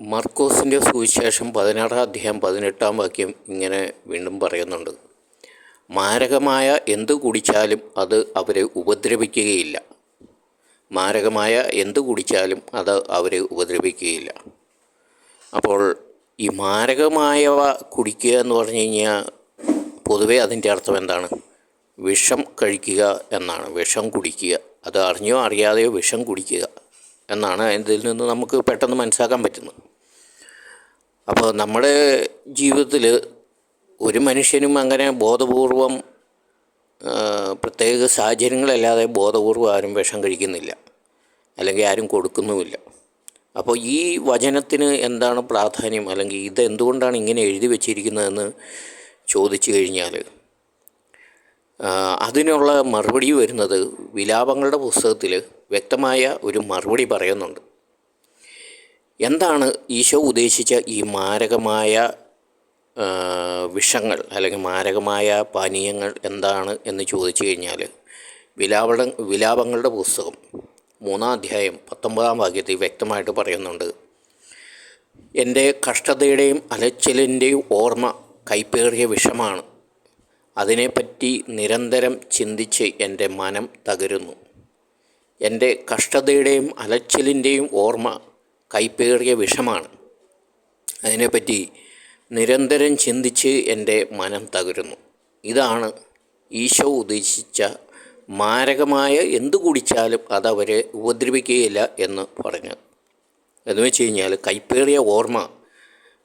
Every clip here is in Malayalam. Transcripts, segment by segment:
മർക്കോസിന്റെ സുവിശേഷം പതിനാറാം അധ്യായം പതിനെട്ടാം വാക്യം ഇങ്ങനെ വീണ്ടും പറയുന്നുണ്ട്. മാരകമായ എന്ത് കുടിച്ചാലും അത് അവരെ ഉപദ്രവിക്കുകയില്ല. മാരകമായ എന്ത് കുടിച്ചാലും അത് അവരെ ഉപദ്രവിക്കുകയില്ല. അപ്പോൾ ഈ മാരകമായവ കുടിക്കുക എന്ന് പറഞ്ഞു കഴിഞ്ഞാൽ പൊതുവേ അതിന്റെ അർത്ഥം എന്താണ്? വിഷം കഴിക്കുക എന്നാണ്. വിഷം കുടിക്കുക. അത് അറിഞ്ഞോ അറിയാതെയോ വിഷം കുടിക്കുക എന്നാണ് ഇതിൽ നിന്ന് നമുക്ക് പെട്ടെന്ന് മനസ്സിലാക്കാൻ പറ്റുന്നത്. അപ്പോൾ നമ്മുടെ ജീവിതത്തിൽ ഒരു മനുഷ്യനും അങ്ങനെ ബോധപൂർവം പ്രത്യേക സാഹചര്യങ്ങളല്ലാതെ ബോധപൂർവം ആരും വിഷം കഴിക്കുന്നില്ല. അല്ലെങ്കിൽ ആരും കൊടുക്കുന്നുമില്ല. അപ്പോൾ ഈ വചനത്തിന് എന്താണ് പ്രാധാന്യം? അല്ലെങ്കിൽ ഇതെന്തുകൊണ്ടാണ് ഇങ്ങനെ എഴുതി വച്ചിരിക്കുന്നതെന്ന് ചോദിച്ചു കഴിഞ്ഞാൽ അതിനുള്ള മറുപടി വരുന്നത് വിലാപങ്ങളുടെ പുസ്തകത്തിൽ വ്യക്തമായ ഒരു മറുപടി പറയുന്നുണ്ട്. എന്താണ് ഈശോ ഉദ്ദേശിച്ച ഈ മാരകമായ വിഷങ്ങൾ അല്ലെങ്കിൽ മാരകമായ പാനീയങ്ങൾ എന്താണ് എന്ന് ചോദിച്ചു കഴിഞ്ഞാൽ വിലാപട വിലാപങ്ങളുടെ പുസ്തകം മൂന്നാം അധ്യായം പത്തൊമ്പതാം വാക്യത്തിൽ വ്യക്തമായിട്ട് പറയുന്നുണ്ട്. എന്റെ കഷ്ടതയുടെയും അലച്ചിലിന്റെയും ഓർമ്മ കൈപ്പേറിയ വിഷമാണ്. അതിനെപ്പറ്റി നിരന്തരം ചിന്തിച്ച് എന്റെ മനം തകരുന്നു. എന്റെ കഷ്ടതയുടെയും അലച്ചിലിന്റെയും ഓർമ്മ കൈപ്പേറിയ വിഷമാണ്. അതിനെപ്പറ്റി നിരന്തരം ചിന്തിച്ച് എന്റെ മനം തകരുന്നു. ഇതാണ് ഈശോ ഉദ്ദേശിച്ച മാരകമായ എന്തു കുടിച്ചാലും അതവരെ ഉപദ്രവിക്കുകയില്ല എന്ന് പറഞ്ഞു. എന്ന് വെച്ച് കഴിഞ്ഞാൽ കൈപ്പേറിയ ഓർമ്മ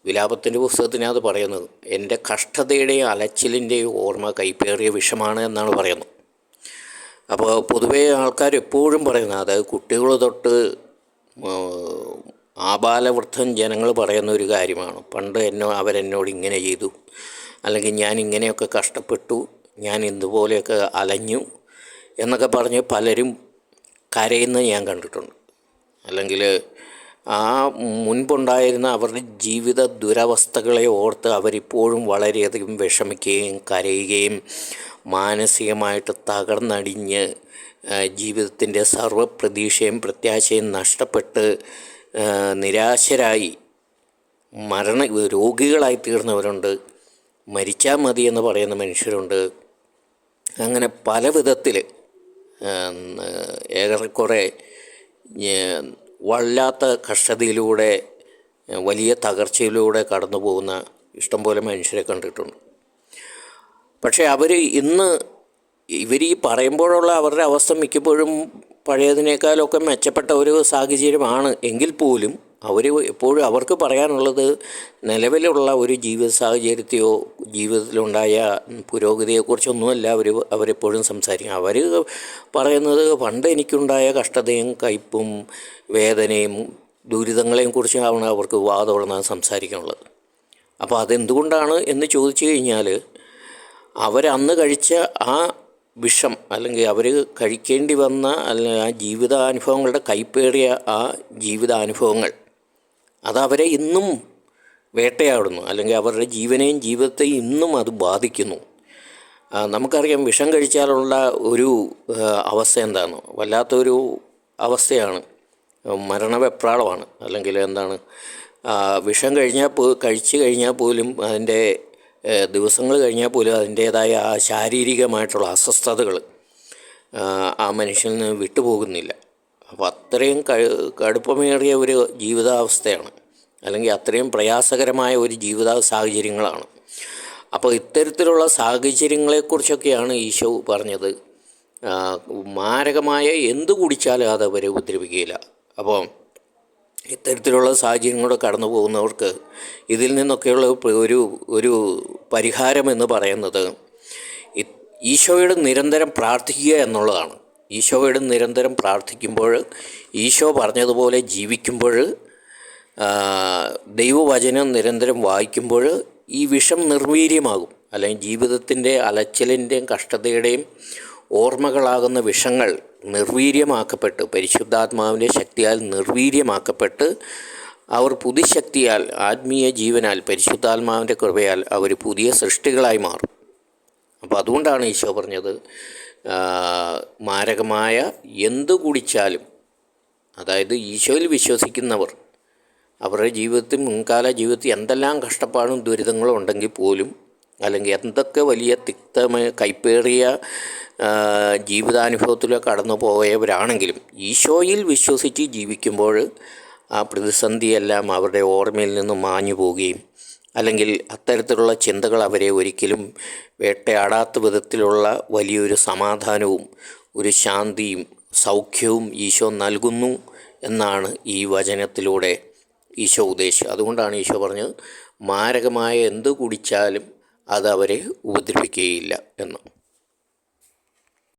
വിലാപത്തിന്റെ പുസ്തകത്തിനകത്ത് പറയുന്നത്. എന്റെ കഷ്ടതയുടെയും അലച്ചിലിന്റെയും ഓർമ്മ കൈപ്പേറിയ വിഷമാണ് എന്നാണ് പറയുന്നത്. അപ്പോൾ പൊതുവേ ആൾക്കാർ എപ്പോഴും പറയുന്നത് അതായത് കുട്ടികൾ തൊട്ട് ആബാലവൃദ്ധൻ ജനങ്ങൾ പറയുന്ന ഒരു കാര്യമാണ്. പണ്ട് എന്നോ അവരെന്നോട് ഇങ്ങനെ ചെയ്തു. അല്ലെങ്കിൽ ഞാൻ ഇങ്ങനെയൊക്കെ കഷ്ടപ്പെട്ടു. ഞാൻ ഇതുപോലെയൊക്കെ അലഞ്ഞു എന്നൊക്കെ പറഞ്ഞ് പലരും കരയുന്നത് ഞാൻ കണ്ടിട്ടുണ്ട്. അല്ലെങ്കിൽ ആ മുൻപുണ്ടായിരുന്ന അവരുടെ ജീവിത ദുരവസ്ഥകളെ ഓർത്ത് അവരിപ്പോഴും വളരെയധികം വിഷമിക്കുകയും കരയുകയും മാനസികമായിട്ട് തകർന്നടിഞ്ഞ് ജീവിതത്തിന്റെ സർവപ്രതീക്ഷയും പ്രത്യാശയും നഷ്ടപ്പെട്ട് നിരാശരായി മരണ രോഗികളായി തീർന്നവരുണ്ട്. മരിച്ചാൽ മതി എന്ന് പറയുന്ന മനുഷ്യരുണ്ട്. അങ്ങനെ പല വിധത്തിൽ ഏറെക്കുറെ വല്ലാത്ത കഷ്ടതയിലൂടെ വലിയ തകർച്ചയിലൂടെ കടന്നു പോകുന്ന ഇഷ്ടംപോലെ മനുഷ്യരെ കണ്ടിട്ടുണ്ട്. പക്ഷേ അവർ ഇന്ന് ഇവർ ഈ പറയുമ്പോഴുള്ള അവരുടെ അവസ്ഥ മിക്കപ്പോഴും പഴയതിനേക്കാളൊക്കെ മെച്ചപ്പെട്ട ഒരു സാഹചര്യമാണ്. എങ്കിൽ പോലും അവർ എപ്പോഴും അവർക്ക് പറയാനുള്ളത് നിലവിലുള്ള ഒരു ജീവിത സാഹചര്യത്തെയോ ജീവിതത്തിലുണ്ടായ പുരോഗതിയെക്കുറിച്ചൊന്നുമല്ല അവർ അവരെപ്പോഴും സംസാരിക്കും അവർ പറയുന്നത് പണ്ട് എനിക്കുണ്ടായ കഷ്ടതയും കയ്പും വേദനയും ദുരിതങ്ങളെയും കുറിച്ചാണ് അവർക്ക് വാദമുള്ളതാണ് സംസാരിക്കാനുള്ളത്. അപ്പോൾ അതെന്തുകൊണ്ടാണ് എന്ന് ചോദിച്ചു കഴിഞ്ഞാൽ അവരന്ന് കഴിച്ച ആ വിഷം അല്ലെങ്കിൽ അവർ കഴിക്കേണ്ടി വന്ന അല്ലെങ്കിൽ ആ ജീവിതാനുഭവങ്ങളുടെ കൈപ്പേറിയ ആ ജീവിതാനുഭവങ്ങൾ അതവരെ ഇന്നും വേട്ടയാടുന്നു. അല്ലെങ്കിൽ അവരുടെ ജീവനെയും ജീവിതത്തെയും ഇന്നും അത് ബാധിക്കുന്നു. നമുക്കറിയാം വിഷം കഴിച്ചാലുള്ള ഒരു അവസ്ഥ എന്താണ്? വല്ലാത്തൊരു അവസ്ഥയാണ്. മരണവെപ്രാളമാണ്. അല്ലെങ്കിൽ എന്താണ്? വിഷം കഴിഞ്ഞാൽ കഴിച്ചു കഴിഞ്ഞാൽ പോലും അതിന്റെ ദിവസങ്ങൾ കഴിഞ്ഞാൽ പോലും അതിന്റേതായ ആ ശാരീരികമായിട്ടുള്ള അസ്വസ്ഥതകൾ ആ മനുഷ്യനിൽ നിന്ന് വിട്ടുപോകുന്നില്ല. അപ്പോൾ അത്രയും കടുപ്പമേറിയ ഒരു ജീവിതാവസ്ഥയാണ്. അല്ലെങ്കിൽ അത്രയും പ്രയാസകരമായ ഒരു ജീവിത സാഹചര്യങ്ങളാണ്. അപ്പോൾ ഇത്തരത്തിലുള്ള സാഹചര്യങ്ങളെക്കുറിച്ചൊക്കെയാണ് ഈശോ പറഞ്ഞത്. മാരകമായ എന്ത് കുടിച്ചാലും അത് അവരെ ഉപദ്രവിക്കുകയില്ല. അപ്പോൾ ഇത്തരത്തിലുള്ള സാഹചര്യങ്ങളോട് കടന്നു പോകുന്നവർക്ക് ഇതിൽ നിന്നൊക്കെയുള്ള ഒരു ഒരു പരിഹാരം എന്ന് പറയുന്നത് ഈശോയോട് നിരന്തരം പ്രാർത്ഥിക്കുക എന്നുള്ളതാണ്. ഈശോയോട് നിരന്തരം പ്രാർത്ഥിക്കുമ്പോൾ ഈശോ പറഞ്ഞതുപോലെ ജീവിക്കുമ്പോൾ ദൈവവചനം നിരന്തരം വായിക്കുമ്പോൾ ഈ വിഷം നിർവീര്യമാകും. അല്ലെങ്കിൽ ജീവിതത്തിന്റെ അലച്ചിലിന്റെയും കഷ്ടതയുടെയും ഓർമ്മകളാകുന്ന വിഷങ്ങൾ നിർവീര്യമാക്കപ്പെട്ട് പരിശുദ്ധാത്മാവിന്റെ ശക്തിയാൽ നിർവീര്യമാക്കപ്പെട്ട് അവർ പുതുശക്തിയാൽ ആത്മീയ ജീവനാൽ പരിശുദ്ധാത്മാവിന്റെ കൃപയാൽ അവർ പുതിയ സൃഷ്ടികളായി മാറും. അപ്പോൾ അതുകൊണ്ടാണ് ഈശോ പറഞ്ഞത് മാരകമായ എന്തു കുടിച്ചാലും അതായത് ഈശോയിൽ വിശ്വസിക്കുന്നവർ അവരുടെ ജീവിതത്തിൽ മുൻകാല ജീവിതത്തിൽ എന്തെല്ലാം കഷ്ടപ്പാടും ദുരിതങ്ങളും ഉണ്ടെങ്കിൽ പോലും അല്ലെങ്കിൽ എന്തൊക്കെ വലിയ തിക്തമായ കൈപ്പേറിയ ആ, ജീവിതാനുഭവത്തിലൂടെ കടന്നു പോയവരാണെങ്കിലും ഈശോയിൽ വിശ്വസിച്ച് ജീവിക്കുമ്പോൾ ആ പ്രതിസന്ധിയെല്ലാം അവരുടെ ഓർമ്മയിൽ നിന്ന് മാഞ്ഞു പോവുകയും അല്ലെങ്കിൽ അത്തരത്തിലുള്ള ചിന്തകൾ അവരെ ഒരിക്കലും വേട്ടയാടാത്ത വിധത്തിലുള്ള വലിയൊരു സമാധാനവും ഒരു ശാന്തിയും സൗഖ്യവും ഈശോ നൽകുന്നു എന്നാണ് ഈ വചനത്തിലൂടെ ഈശോ ഉദ്ദേശിച്ചത്. അതുകൊണ്ടാണ് ഈശോ പറഞ്ഞത് മാരകമായ എന്ത് കുടിച്ചാലും അത് അവരെ ഉപദ്രവിക്കുകയില്ല എന്ന്.